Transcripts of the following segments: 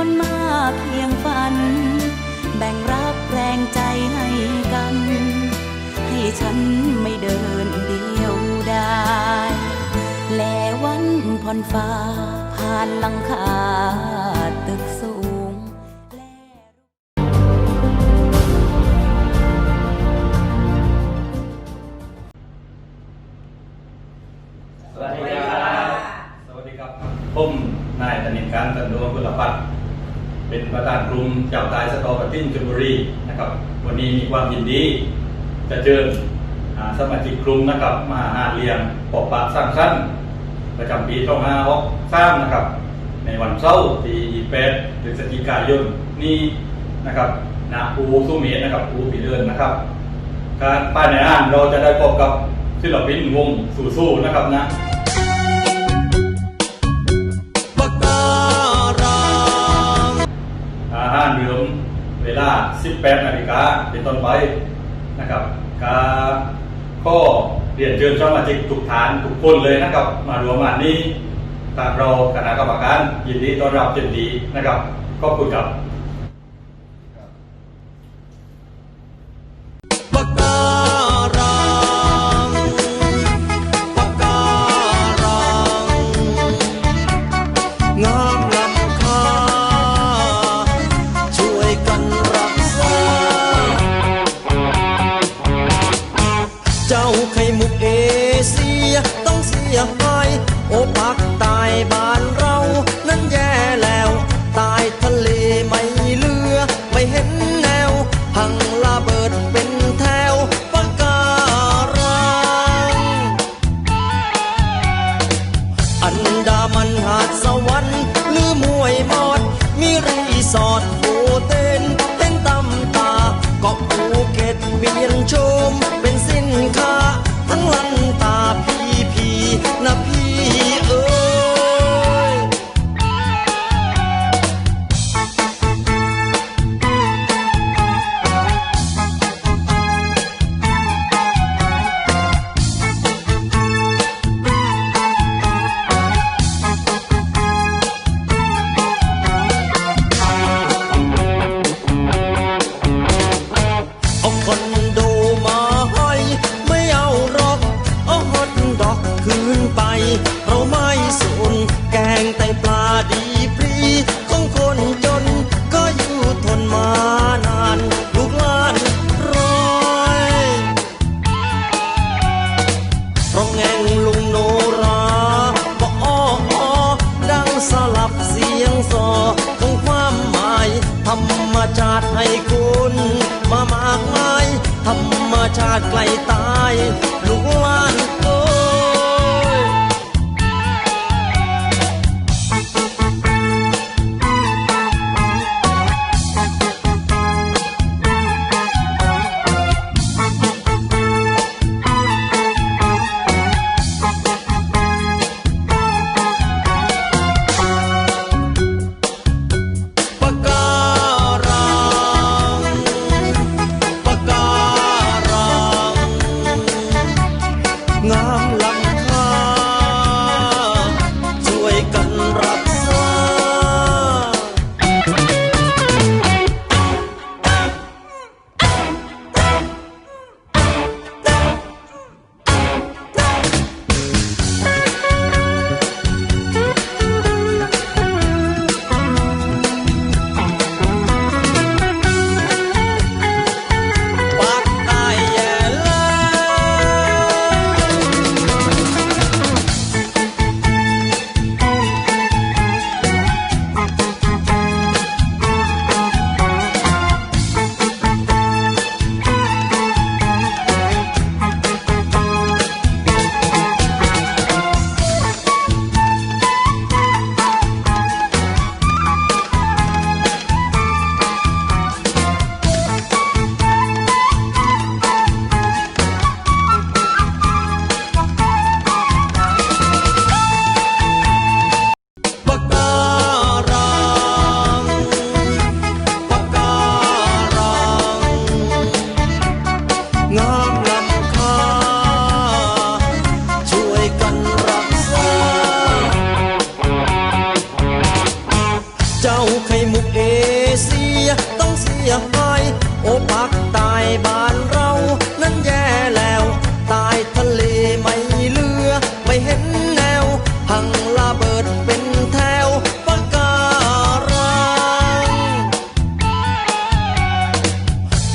คนมากเพียงฝัน แบ่งรับแรงใจให้กัน ให้ฉันไม่เดินเดียวได้ยแลวันผ่อนฟ้า ผ่านลังคาตึกสูงสวัสดีครับ สวัสดีครับ ผม นายธนินการตันดวงกุลพัฒน์ เป็นประธานกลุ่มเจ้าตายสตอปติ้นชลบุรีนะครับวันนี้มีความยินดีจะเชิญสมาชิกกลุ่มนะครับมาหาเรียงปอบปะสร้างสั้นประจำปี2 5 6 3นะครับ ในวันเสาร์ที่8พฤศจิกายนนี้นะครับณอูสุเมธนะครับอูปีเดินนะครับ การป้ายในอ่านเราจะได้พบกับศิลปินวงสู้ๆนะครับนะ อาหารเดิมเวลา 18นาฬิกาเป็นต้นไปนะครับกาข้อเรียนเชิญสมาชิกทุกฐานทุกคนเลยนะครับ มารวมงานนี้ทางเราคณะกรรมการยินดีต้อนรับเต็มทีนะครับขอบคุณครับาไข่มุกเอเชียต้องเสียหายโอปักตายบ้านเรา นั้นแย่แล้ว ตายทะเลไม่เลือ ไม่เห็นแนวพังระเบิดเป็นแถวปากการังอันดามันหาดสวรรค์หรือมวยมอด มีรีสอร์ท ชาติให้คุณ มามากมายธรรมชาติไกลตาย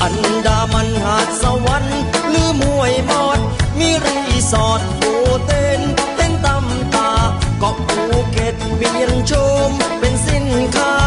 อันดามันหาดสวรรค์หรือมวยมอด มีรีสอร์ทโบเต้นเต้นตำตาเกาะภูเก็ตเวียงชมเป็นสินค้า